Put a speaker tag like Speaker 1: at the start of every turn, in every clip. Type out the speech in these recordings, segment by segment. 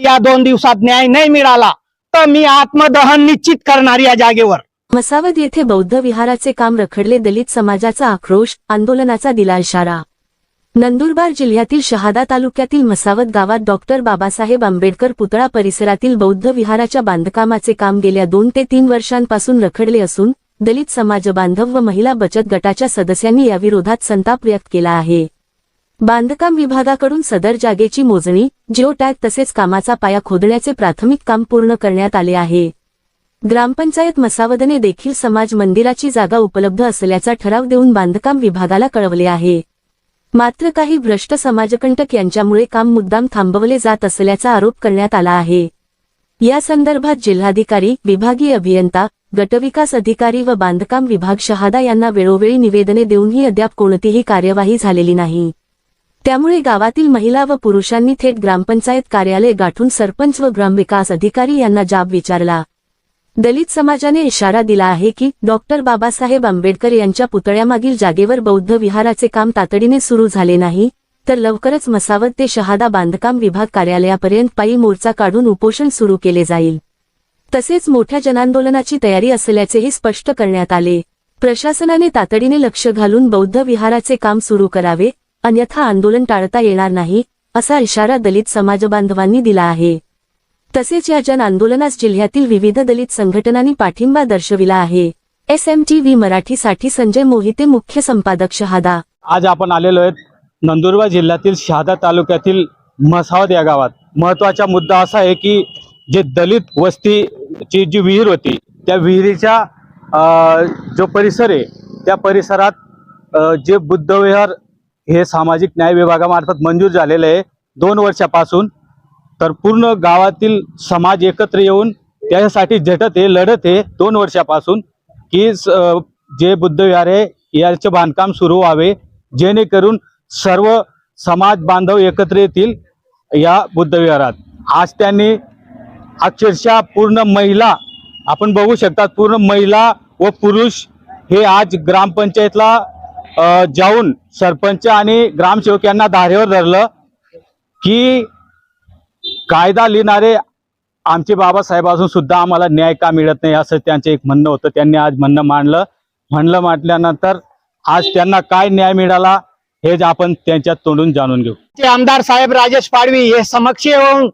Speaker 1: या दोन दिवसात न्याय नाही मिळाला तर मी आत्मदहन निश्चित करणार या जागेवर.
Speaker 2: मसावद येथे बौद्ध विहाराचे काम रखडले दलित समाजाचा आक्रोश आंदोलनाचा दिला इशारा नंदुरबार जिल्ह्यातील शहादा तालुक्यातील मसावत गावात डॉक्टर बाबासाहेब आंबेडकर पुतळा परिसरातील बौद्ध विहाराच्या बांधकामाचे काम गेल्या दोन ते तीन वर्षांपासून रखडले असून दलित समाज बांधव व महिला बचत गटाच्या सदस्यांनी याविरोधात संताप व्यक्त केला आहे. बांधकाम विभागाकडून सदर जागेची मोजणी जिओ टॅग तसेच कामाचा पाया खोदण्याचे प्राथमिक काम पूर्ण करण्यात आले आहे. ग्रामपंचायत मसावदने देखील समाज मंदिराची जागा उपलब्ध असल्याचा ठराव देऊन बांधकाम विभागाला कळवले आहे. मात्र काही भ्रष्ट समाजकंटक यांच्यामुळे काम मुद्दाम थांबवले जात असल्याचा आरोप करण्यात आला आहे. या संदर्भात जिल्हाधिकारी विभागीय अभियंता गटविकास अधिकारी व बांधकाम विभाग शहादा यांना वेळोवेळी निवेदने देऊनही अद्याप कोणतीही कार्यवाही झालेली नाही. त्यामुळे गावातील महिला व पुरुषांनी थेट ग्रामपंचायत कार्यालय गाठून सरपंच व ग्रामविकास अधिकारी यांना जाब विचारला. दलित समाजाने इशारा दिला आहे की डॉक्टर बाबासाहेब आंबेडकर यांच्या पुतळ्यामागील जागेवर बौद्ध विहाराचे काम तातडीने सुरू झाले नाही तर लवकरच मसावत ते शहादा बांधकाम विभाग कार्यालयापर्यंत पायी मोर्चा काढून उपोषण सुरू केले जाईल. तसेच मोठ्या जनांदोलनाची तयारी असल्याचेही स्पष्ट करण्यात आले. प्रशासनाने तातडीने लक्ष घालून बौद्ध विहाराचे काम सुरू करावे अन्यथा आंदोलन टाळता येणार नाही असा इशारा दलित समाजबांधवांनी दिला आहे. तसेच या जन आंदोलनास जिल्ह्यातील विविध दलित संघटनांनी पाठिंबा दर्शविला आहे. एस एम टी व्ही मराठीसाठी संजय मोहिते मुख्य संपादक शहादा.
Speaker 3: आज आपण आलेलो आहेत नंदुरबार जिल्ह्यातील शहादा तालुक्यातील मसावद या गावात. महत्त्वाचा मुद्दा असा आहे की जे दलित वस्तीची जी विहीर होती त्या विहिरीच्या जो परिसर आहे त्या परिसरात जे बुद्धविहार हे सामाजिक न्याय विभागामार्फत मंजूर झालेलं आहे. दोन वर्षापासून तर पूर्ण गावातील समाज एकत्र येऊन त्यासाठी झटत आहे लढत आहे. दोन वर्षापासून की स- जे बुद्धविहार आहे याचे बांधकाम सुरू व्हावे जेणेकरून सर्व समाज बांधव एकत्र येतील या बुद्धविहारात. आज त्यांनी अक्षरशः पूर्ण महिला आपण बघू शकतात पूर्ण महिला व पुरुष हे आज ग्रामपंचायतला जाऊन सरपंच आणि ग्रामसेवक यांना धारेवर धरलं की कायदा लिहिणारे आमचे बाबासाहेब असून सुद्धा आम्हाला न्याय का मिळत नाही असं त्यांचं एक म्हणणं होतं. त्यांनी आज म्हणणं मांडलं. म्हणलं म्हटल्यानंतर आज त्यांना काय न्याय मिळाला हे जे आपण त्यांच्या तोंडून जाणून घेऊ.
Speaker 1: ते आमदार साहेब राजेश पाडवी हे समक्ष येऊन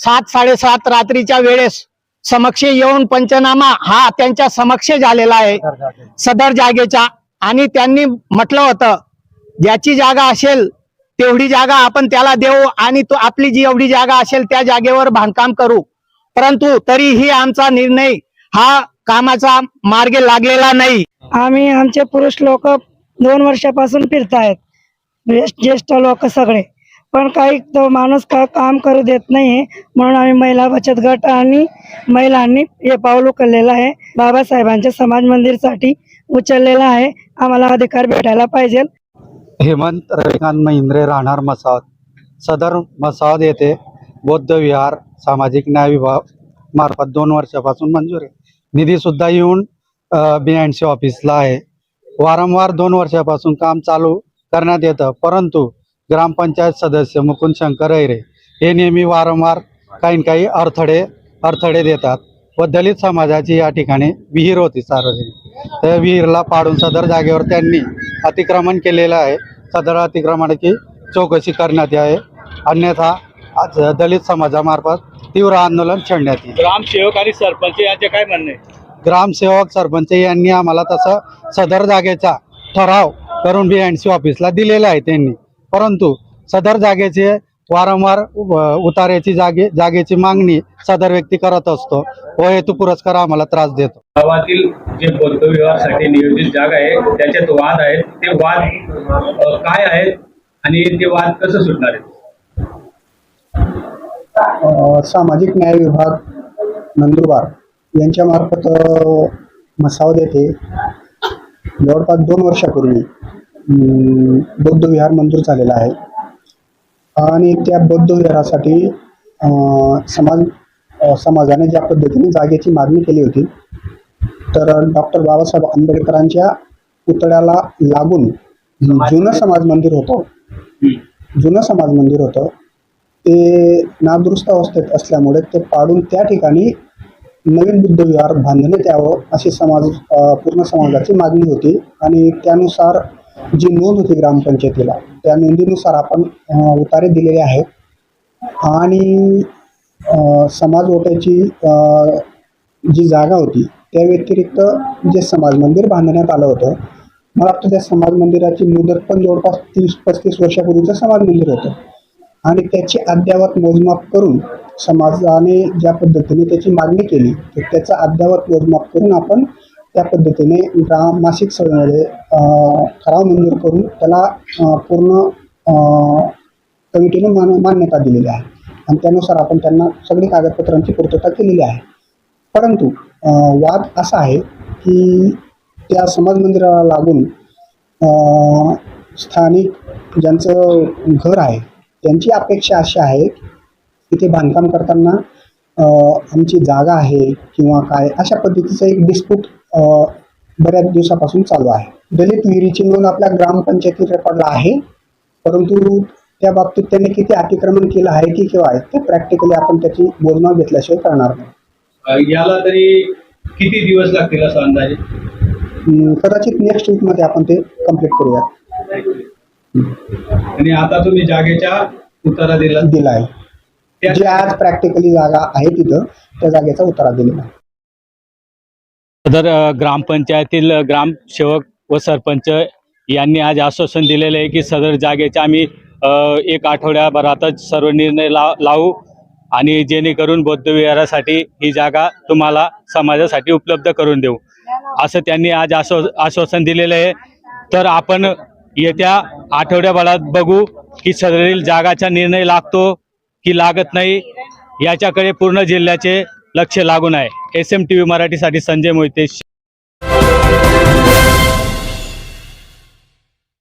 Speaker 1: सात साडेसात रात्रीच्या वेळेस समक्ष येऊन पंचनामा हा त्यांच्या समक्ष झालेला आहे. सदर जागेचा आणि त्यांनी म्हटलं होतं ज्याची जागा असेल तेवढी जागा आपण त्याला देऊ आणि तो आपली जी एवढी जागा असेल त्या जागेवर बांधकाम करू. परंतु तरीही आमचा निर्णय हा कामाचा मार्गे लागलेला नाही.
Speaker 4: आम्ही आमचे पुरुष लोक दोन वर्षापासून फिरतायत ज्येष्ठ ज्येष्ठ लोक सगळे. पण काही तो माणूस का काम करू देत नाही म्हणून आम्ही महिला बचत गट आणि महिलांनी हे पाऊल उचललेलं आहे. बाबासाहेबांच्या समाज मंदिरसाठी उचललेला आहे. आम्हाला अधिकार भेटायला पाहिजे.
Speaker 5: हेमंत रविकांत महिंद्रे राहणार मसाद. सदर मसाद येथे बौद्ध विहार सामाजिक न्याय विभाग मार्फत दोन वर्षापासून मंजूर आहे. निधी सुद्धा येऊन बी सी ऑफिसला आहे. वारंवार दोन वर्षापासून काम चालू करण्यात येतं परंतु ग्रामपंचायत सदस्य मुकुंद शंकर अहिरे हे नेहमी वारंवार काही काही अडथळे अडथळे देतात. व दलित समाजाची या ठिकाणी विहीर होती सार्वजनिक. त्या विहीरला पाडून सदर जागेवर त्यांनी अतिक्रमण केलेलं आहे. सदर अतिक्रमणाची चौकशी करण्यात यावे. अन्यथा आज दलित समाजामार्फत तीव्र आंदोलन छेडण्यात येईल.
Speaker 3: ग्रामसेवक आणि सरपंच यांचे काय म्हणणे?
Speaker 5: ग्रामसेवक सरपंच यांनी आम्हाला तसं सदर जागेचा ठराव करून बी एंड सी ऑफिसला दिलेला आहे त्यांनी. परंतु सदर जागेचे वारंवार उतार्याची जागे जागेची मागणी सदर व्यक्ती करत असतो. व हेतू पुरस्कार आम्हाला त्रास देतो.
Speaker 6: गावातील जे बौद्ध विवाहासाठी नियोजित जागा आहे त्याच्यात वाद आहेत. ते वाद काय आहेत आणि ते वाद कसं सुटणार आहेत?
Speaker 7: सामाजिक न्याय विभाग नंदुरबार यांच्यामार्फत अ, मसावद येथे जवळपास दोन वर्षापूर्वी बौद्ध विहार मंजूर झालेला आहे. आणि त्या बौद्धविहारासाठी समाज समाजाने ज्या पद्धतीने जागेची मागणी केली होती तर डॉक्टर बाबासाहेब आंबेडकरांच्या पुतळ्याला लागून जुनं समाज मंदिर होतं. जुनं समाज मंदिर होतं. ते नादुरुस्त अवस्थेत असल्यामुळे ते पाडून त्या ठिकाणी नवीन बुद्धविहार बांधण्यात यावं अशी समाज पूर्ण समाजाची मागणी होती. आणि त्यानुसार जी नोंद होती ग्रामपंचायतीला त्या नोंदीनुसार आपण उतारे दिलेले आहेत. आणि समाज ओट्याची जी जागा होती त्या व्यतिरिक्त जे समाज मंदिर बांधण्यात आलं होतं मला वाटतं त्या समाज मंदिराची मुदत पण जवळपास तीस पस्तीस वर्षापूर्वीचं समाज मंदिर होतं. आणि त्याची अद्ययावत मोजमाप करून समाजाने ज्या पद्धतीने त्याची मागणी केली तर त्याचा अद्ययावत मोजमाप करून आपण त्या पद्धतीने ग्राम मासिक सभेमध्ये ठराव मंजूर करून त्याला पूर्ण कमिटीने मान मान्यता दिलेली आहे. आणि त्यानुसार आपण त्यांना सगळी कागदपत्रांची पूर्तता केलेली आहे. परंतु वाद असा आहे की त्या समाज मंदिराला लागून स्थानिक ज्यांचं घर आहे त्यांची अपेक्षा अशी आहे की ते बांधकाम करताना आमची जागा आहे किंवा काय अशा पद्धतीचं एक डिस्प्यूट बऱ्याच दिवसापासून चालू आहे. दलित विहिरीची नोंद आपल्या ग्रामपंचायती रेकॉर्डला आहे परंतु त्या बाबतीत त्यांनी किती अतिक्रमण केलं आहे की किंवा आहे ते प्रॅक्टिकली आपण त्याची मोजमाप घेतल्याशिवाय करणार नाही.
Speaker 6: याला तरी किती दिवस लागतील असं अंदाजे?
Speaker 7: कदाचित नेक्स्ट वीकमध्ये आपण ते कंप्लीट करूया
Speaker 6: आणि आता तुम्ही जागेच्या उतारा दिला
Speaker 7: दिला आहे. जे आज प्रॅक्टिकली जागा आहे तिथं त्या जागेचा उतारा दिलेला आहे.
Speaker 3: सदर अ, ग्रामपंचायतील ग्रामसेवक व सरपंच यांनी आज आश्वासन दिलेलं आहे की सदर जागेचे आम्ही एक आठवड्याभरातच सर्व निर्णय ला लावू आणि जेणेकरून बौद्धविहारासाठी ही जागा तुम्हाला समाजासाठी उपलब्ध करून देऊ. असं त्यांनी आज आश्वा आश्वासन दिलेलं आहे. तर आपण येत्या आठवड्याभरात बघू की सदरील जागाचा निर्णय लागतो की लागत नाही. याच्याकडे पूर्ण जिल्ह्याचे लक्ष लागून आहे. एस एम टी व्ही मराठीसाठी संजय मोहिते.